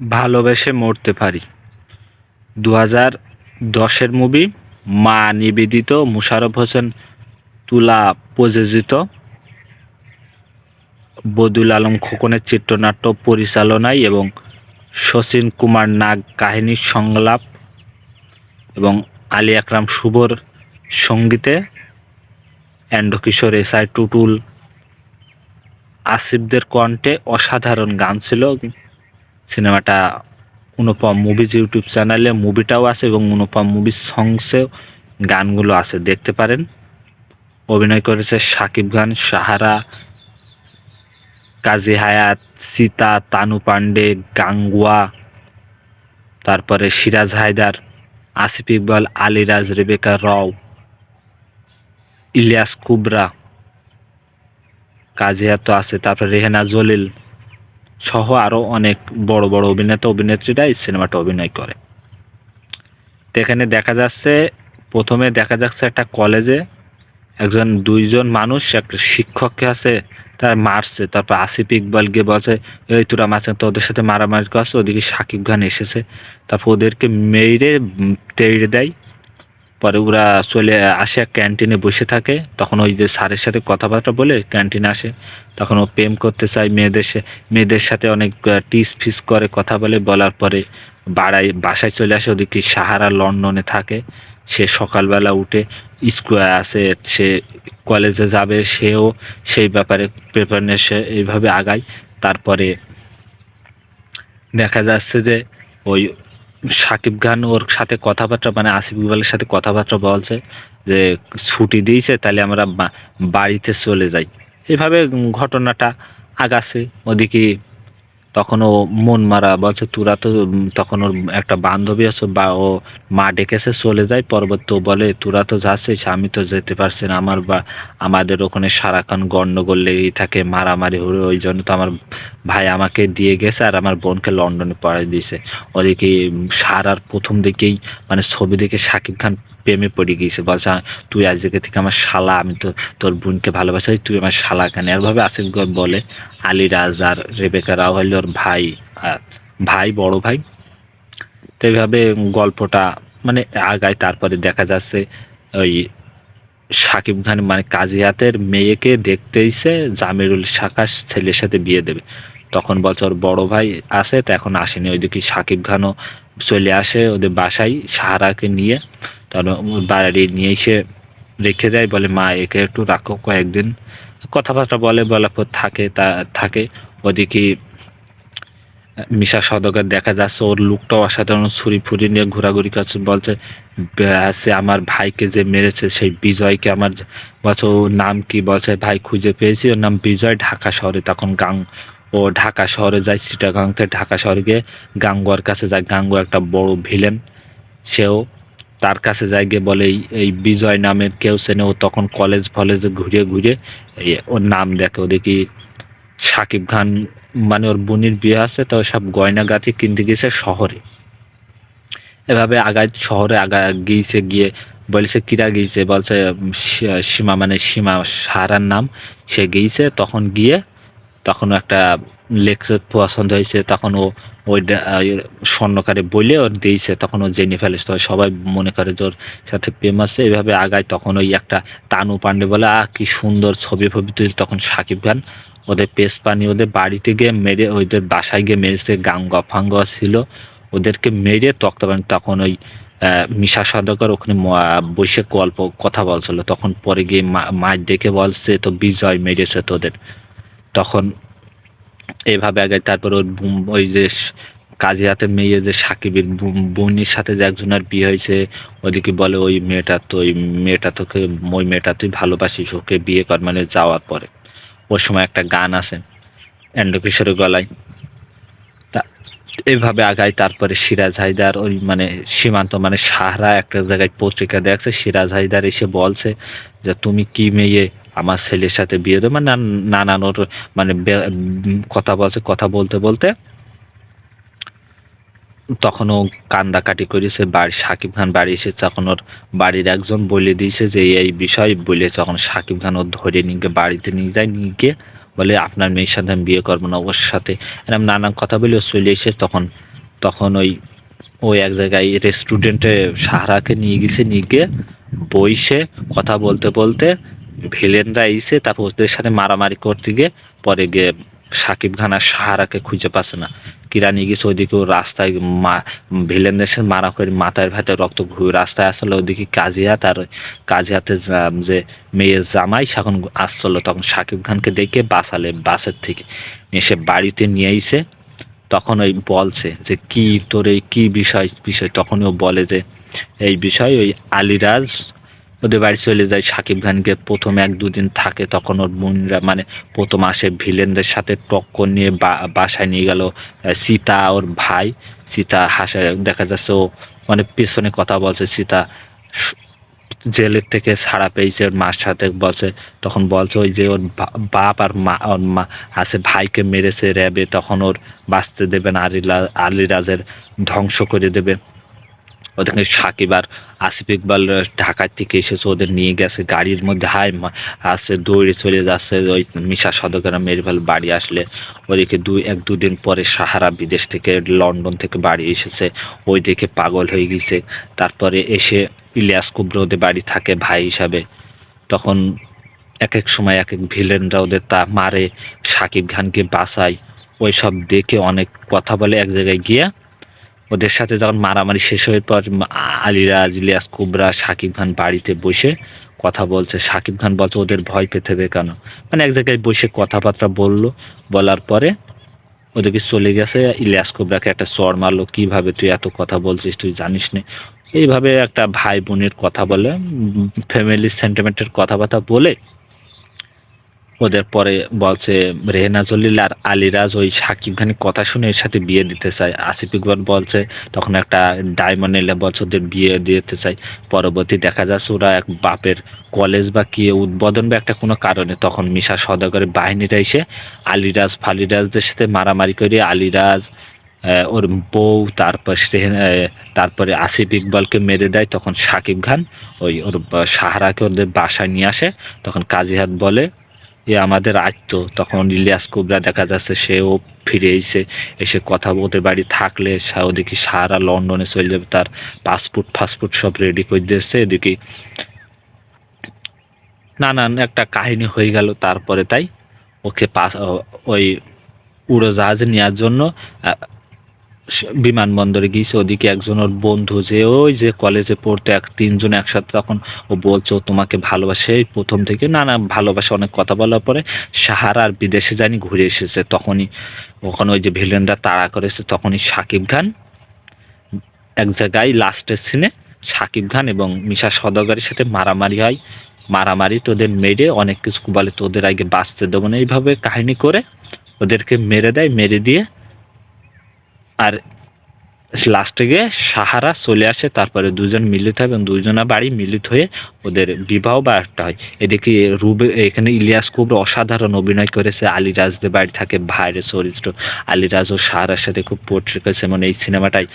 ভালোবেসে মরতে পারি। দু হাজার দশের মুভি মা নিবেদিত মুশারফ হোসেন তুলা প্রযোজিত। বদুল আলম খোকনের চিত্রনাট্য পরিচালনায় এবং শচীন কুমার নাগ কাহিনীর সংলাপ এবং আলী আকরাম শুভর সঙ্গীতে অ্যান্ড অ্যান্ডকিশোর এসআই টুটুল। আসিফদের কণ্ঠে অসাধারণ গান ছিল। সিনেমাটা অনুপম মুভিজ ইউটিউব চ্যানেলে মুভিটাও আছে এবং অনুপম মুভিজ সংসেও গানগুলো আছে, দেখতে পারেন। অভিনয় করেছে সাকিব খান, সাহারা, কাজী হায়াত, সীতা, তানু পান্ডে, গাঙ্গুয়া, তারপরে সিরাজ হায়দার, আসিফ ইকবাল, আলিরাজ, রেবেকা রাও, ইলিয়াস কুবরা কাজিয়া তো আছে, তারপরে রেহেনা জলিল। সহ আরও অনেক বড় বড় অভিনেতা, অভিনেত্রীরা এই সিনেমাটা অভিনয় করে। তো এখানে দেখা যাচ্ছে, প্রথমে দেখা যাচ্ছে একটা কলেজে একজন, দুইজন মানুষ, একটা শিক্ষককে আছে, তার মারছে। তারপর আসিফ ইকবাল গিয়ে বলছে, এই তোরা মারছে তো ওদের সাথে মারামারি করছে, ওদিকে সাকিব খান এসেছে। তারপর ওদেরকে মেরে তেড়ে দেয়। পরে ওরা চলে আসে ক্যান্টিনে বসে থাকে। তখন ওই যে স্যারের সাথে কথাবার্তা বলে ক্যান্টিনে আসে। তখন ও প্রেম করতে চায় মেয়েদের মেয়েদের সাথে অনেক টিস ফিস করে, কথা বলে। বলার পরে বাড়ায়, বাসায় চলে আসে। ওদিকে সাহারা লন্ডনে থাকে। সে সকালবেলা উঠে স্কুলে আসে সে কলেজে যাবে, সেও সেই ব্যাপারে প্রিপারেশন এইভাবে আগায়। তারপরে দেখা যাচ্ছে যে ওই সাকিব খান ওর সাথে কথাবার্তা মানে আসিফ ইকবালের সাথে কথাবার্তা বলছে যে ছুটি দিয়েছে, তাহলে আমরা বাড়িতে চলে যাই। এভাবে ঘটনাটা আগাছে। ওদিকে তখন ও মন মারা বলছে, তোরা তো তখন ওর একটা বান্ধবী আছে, বা ও মা ডেকেছে চলে যায়, পরবর্তী ও বলে, তোরা তো যাচ্ছিস, আমি তো যেতে পারছি না, আমার বা, আমাদের ওখানে সারাক্ষণ গন্ডগোল লেগেই থাকে, মারামারি হয়ে ওই জন্য তো আমার ভাই আমাকে দিয়ে গেছে, আর আমার বোনকে লন্ডনে পড়াই দিয়েছে। ওদিকে সারার প্রথম দিকেই মানে ছবি দেখে শাকিব খান প্রেমে পড়ে গিয়েছে। বলছে "আ, তুই আজকে থেকে আমার শালা আমি তো তোর বোনকে ভালোবাসি তুই আমার শালা কেন? এরভাবে আসিফ বলে আলী রাজ আর রেবেকা রাও হইল ওর ভাই ভাই বড় ভাই। তো এইভাবে গল্পটা মানে আগায় তারপরে দেখা যাচ্ছে ওই সাকিব খান মানে কাজিয়াতের মেয়েকে দেখতে এসে জামিরুল শাকাস ছেলের সাথে বিয়ে দেবে। তখন বলছে ওর বড় ভাই আসে তো এখন আসেনি। ওইদিকে সাকিব খানও চলে আসে ওদের বাসায় সাহারাকে নিয়ে। তার বাড়ি নিয়ে এসে রেখে দেয়, বলে, মা, একে একটু রাখো কয়েকদিন। কথাবার্তা বলে বলার পর থাকে, তা, থাকে। ওদিকে মিশা সদকের দেখা যাচ্ছে, ওর লুকটাও অসাধারণ, ছুরি ফুরি নিয়ে ঘোরাঘুরি করছে, বলছে সে আমার ভাইকে যে মেরেছে, সেই বিজয়কে আমার বলছে, ওর নাম কি? বলছে, ভাই, খুঁজে পেয়েছি, ওর নাম বিজয় ঢাকা শহরে। তখন গাং, ও ঢাকা শহরে যায় চিটাগাং থেকে ঢাকা শহরে গিয়ে গাঙ্গুয়ার কাছে যায়। গাঙ্গু একটা বড় ভিলেন, সেও তার কাছে যায় গিয়ে বলে, এই বিজয় নামের কেউ চেনে ও তখন কলেজ ফলেজে ঘুরে ঘুরে ওর নাম দেখে। ওদিকে সাকিব খান মানে ওর বোনের বিয়ে আছে, তো সব গয়না গাছি কিনতে গেছে শহরে। এভাবে আগায় শহরে আগা গিয়েছে গিয়ে বলছে কিরা গিয়েছে? বলছে সীমা মানে সীমা সাহারার নাম। সে গিয়েছে, তখন গিয়ে তখন ও একটা লেকচার পছন্দ হয়েছে। তখন ও ওই স্বর্ণকারে বলে ওর দিয়েছে। তখন ও জেনে ফেলেছে তো সবাই মনে করে যে ওর সাথে প্রেম আছে। এভাবে আগায় তখন ওই একটা তানু পান্ডে বলে, আহ, কি সুন্দর ছবি ফবি তুলছে তখন সাকিব খান ওদের পেস পানি ওদের বাড়িতে গিয়ে মেরে, ওদের বাসায় গিয়ে মেরেছে। গাঙ্গা ফাঙ্গা ছিল। ওদেরকে মেরে তক্ত তখন ওই মিশা সদকর ওখানে বসে গল্প, কথা বলছিল। তখন পরে গিয়ে মা- মাছ দেখে বলছে তো বিজয় মেরেছে তোদের। তখন এইভাবে আগে তারপর ওর ওই যে কাজী হাতে মেয়ে যে সাকিবের বোন- বোনের সাথে যে একজনের বিয়ে হয়েছে, ওদিকে বলে ওই মেয়েটা তো, ওই মেয়েটা তোকে, ওই মেয়েটা তুই ভালোবাসিস, ওকে বিয়ে কর মানে যাওয়ার পরে। ওর সময় একটা গান আছে এন্ড কিশোরের গলায়। তা এইভাবে আগায় তারপরে সিরাজ হায়দার ওই মানে সীমান্ত মানে সাহারা একটা জায়গায় পত্রিকা দেখছে, সিরাজ হায়দার এসে বলছে যে, তুমি কি মেয়ে? আমার ছেলের সাথে বিয়ে দেবো মানে নানান ওর মানে কথা বলছে, কথা বলতে বলতে তখন ও কান্দাকাটি করেছে, বাড়ি, সাকিব খান বাড়ি এসে তখন ওর বাড়ির একজন বলে দিয়েছে যে, এই বিষয় বলে তখন সাকিব খান ওর ধরে নিয়ে বাড়িতে নিয়ে যায়, নিয়ে গিয়ে বলে, আপনার মেয়ের সাথে আমি বিয়ে করব না, ওর সাথে। এরকম নানান কথা বলে ও চলে এসে তখন তখন ওই ওই এক জায়গায় রেস্টুরেন্টে সাহারাকে নিয়ে গেছে, নিয়ে গিয়ে বইসে কথা বলতে বলতে ভিলেনরা এসে তারপর ওদের সাথে মারামারি করতে গিয়ে পরে গিয়ে সাকিব খান আর সাহারাকে খুঁজে পাচ্ছে না। কিরা নিয়ে গেছে ওইদিকে রাস্তায় মা, ভিলেনদের সাথে মারা করে মাথার ভেতরে রক্ত ঘুরে রাস্তায় আসলে ওদিকে কাজিয়াত আর কাজিয়াতে যে মেয়ের জামাই এখন আসছিল তখন সাকিব খানকে দেখে বাসালে বাসের থেকে। এসে বাড়িতে নিয়ে এসে তখন ওই বলছে যে, কি তোর এই, কি বিষয় বিষয়? তখন ও বলে যে, এই বিষয় ওই আলিরাজ ওদের বাড়ি চলে যায়। সাকিব খানকে প্রথম এক দুদিন থাকে, তখন ওর বোনরা মানে প্রথম আসে ভিলেনদের সাথে টক্কর নিয়ে বাসায় নিয়ে গেল সীতা ওর ভাই। সীতা হাসে, দেখা যাচ্ছে ও মানে পেছনে কথা বলছে, সীতা জেলের থেকে ছাড়া পেয়েছে, ওর মার সাথে বলছে, তখন বলছে ওই যে ওর বাপ আর মা, ওর মা আছে, ভাইকে মেরেছে র্যাবে, তখন ওর বাঁচতে দেবে না আলিরা আলিরাজের ধ্বংস করে দেবে। ওদেরকে সাকিব আর আসিফ ইকবাল ঢাকার থেকে এসেছে, ওদের নিয়ে গেছে, গাড়ির মধ্যে হাই আসছে দৌড়ে চলে যাচ্ছে, ওই মিশা সদকেরা মেরভাল বাড়ি আসলে ওদিকে দুই, এক দুদিন পরে সাহারা বিদেশ থেকে, লন্ডন থেকে বাড়ি এসেছে, ওই দেখে পাগল হয়ে গেছে। তারপরে এসে ইলিয়াস কুবর ওদের বাড়ি থাকে ভাই হিসাবে। তখন এক এক সময় এক এক ভিলেনরা ওদের তা মারে, সাকিব খানকে বাঁচায় ওই সব দেখে অনেক কথা বলে, এক জায়গায় গিয়ে ওদের সাথে যখন মারামারি শেষ হয়ে পর আলিরাজ ইলিয়াস কুবরা সাকিব খান বাড়িতে বসে কথা বলছে। সাকিব খান বলছে, ওদের ভয় পেতে হবে কেন? মানে এক জায়গায় বসে কথাবার্তা বলল। বলার পরে ওদেরকে চলে গেছে। ইলিয়াস কুবরাকে একটা চর মারলো, কীভাবে তুই এত কথা বলছিস? তুই জানিস না। এইভাবে একটা ভাই বোনের কথা বলে ফ্যামিলির সেন্টিমেন্টের কথাবার্তা বলে ওদের পরে বলছে, রেহেনা জলিল আর আলিরাজ ওই সাকিব খানের কথা শুনে এর সাথে বিয়ে দিতে চায়। আসিফ ইকবাল বলছে, তখন একটা ডায়মন্ড এলে বলছে ওদের বিয়ে দিতে চাই। পরবর্তী দেখা যাচ্ছে ওরা এক বাপের কলেজ বা কি উদ্বোধন বা একটা কোনো কারণে তখন মিশা সদাগরের বাহিনীরা এসে আলিরাজ, ফালিরাজদের সাথে মারামারি করে আলিরাজ ওর বউ, তারপর তারপরে আসিফ ইকবালকে মেরে দেয়। তখন সাকিব খান ওই ওর সাহারাকে ওদের বাসায় নিয়ে আসে। তখন কাজীহাত বলে এ আমাদের আয়ত্ত। তখন ইলিয়াস কুবরা দেখা যাচ্ছে সেও ফিরে এসে এসে কথা বলতে বাড়ি থাকলে ওদিকে সারা লন্ডনে চলে যাবে, তার পাসপোর্ট ফাসপোর্ট সব রেডি করে দিয়েছে, এদিকে নানান একটা কাহিনী হয়ে গেল। তারপরে তাই ওকে পাস ওই উড়োজাহাজে নেওয়ার জন্য বিমানবন্দরে গিয়েছে, ওদিকে একজন ওর বন্ধু যে ওই যে কলেজে পড়তো এক তিনজন একসাথে তখন ও বলছে, ও তোমাকে ভালোবাসে প্রথম থেকে। না না, ভালোবাসে, অনেক কথা বলার পরে সাহারা আর বিদেশে জানি ঘুরে এসেছে। তখনই ওখানে ওই যে ভিলেনরা তাড়া করেছে, তখনই সাকিব খান এক জায়গায় লাস্টের সিনে সাকিব খান এবং মিশা সদাগরের সাথে মারামারি হয়। মারামারি তোদের মেরে, অনেক কিছু বলে তোদের আগে বাঁচতে দেবো না। এইভাবে কাহিনী করে ওদেরকে মেরে দেয়, মেরে দিয়ে আর লাস্টে গিয়ে সাহারা চলে আসে, তারপরে দুজন মিলিত হয় এবং দুজনা বাড়ি মিলিত হয়ে ওদের বিবাহ বা একটা হয়। এদিকে রুবে, এখানে ইলিয়াস খুব অসাধারণ অভিনয় করেছে। আলিরাজদের বাড়ি থাকে ভাইয়ের চরিত্র আলিরাজ ও সাহারার সাথে খুব পোর্ট্রেট করেছে। মানে এই সিনেমাটাই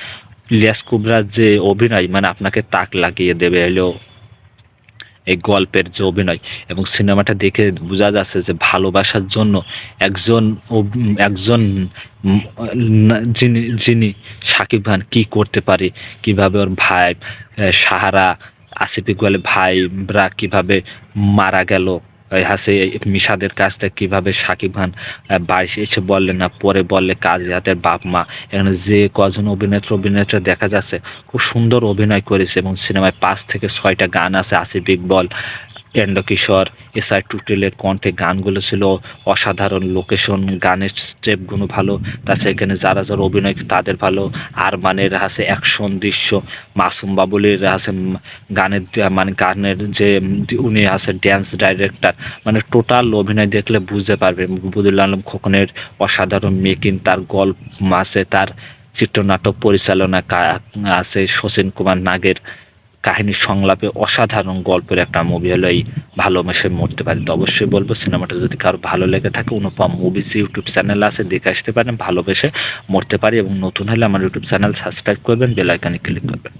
ইলিয়াস কুবরার যে অভিনয় মানে আপনাকে তাক লাগিয়ে দেবে, এলো এই গল্পের যে অভিনয় এবং সিনেমাটা দেখে বোঝা যাচ্ছে যে ভালোবাসার জন্য একজন একজন যিনি যিনি সাকিব খান কী করতে পারে, কীভাবে ওর ভাই সাহারা আসিফিক ইকবালের ভাইরা কীভাবে মারা গেল হাসে মিশাদের থেকে কীভাবে সাকিব খান বাড়ি এসে বললে না, পরে বললে কাজী হাতের বাপ মা। এখানে যে কজন অভিনেত্র, অভিনেত্রী দেখা যাচ্ছে, খুব সুন্দর অভিনয় করেছে এবং সিনেমায় পাঁচ থেকে ছয়টা গান আছে আসিফ ইকবল এন্ড কিশোর এসআই টুটেলের কণ্ঠে গানগুলো ছিল অসাধারণ, লোকেশন, গানের স্টেপগুলো ভালো তাছাড়া এখানে যারা যারা অভিনয় তাদের ভালো। আর আরমানের আছে অ্যাকশন দৃশ্য, মাসুম বাবুলের আছে গানের মানে গানের যে উনি আছে ড্যান্স ডাইরেক্টর মানে টোটাল অভিনয় দেখলে বুঝতে পারবে বুদুল আলম খোকনের অসাধারণ মেকিং তার গল্প আছে তার চিত্রনাটক পরিচালনা আছে শচীন কুমার নাগের। কাহিনীর সংলাপে অসাধারণ গল্পের একটা মুভি হলো এই ভালোবেসে মরতে পারি। তো অবশ্যই বলব, সিনেমাটা যদি কারও ভালো লেগে থাকে, অনুপম মুভিস ইউটিউব চ্যানেল আছে, দেখে আসতে পারেন, ভালোবেসে মরতে পারি এবং নতুন হলে আমার ইউটিউব চ্যানেল সাবস্ক্রাইব করবেন বেলাইকানে ক্লিক করবেন।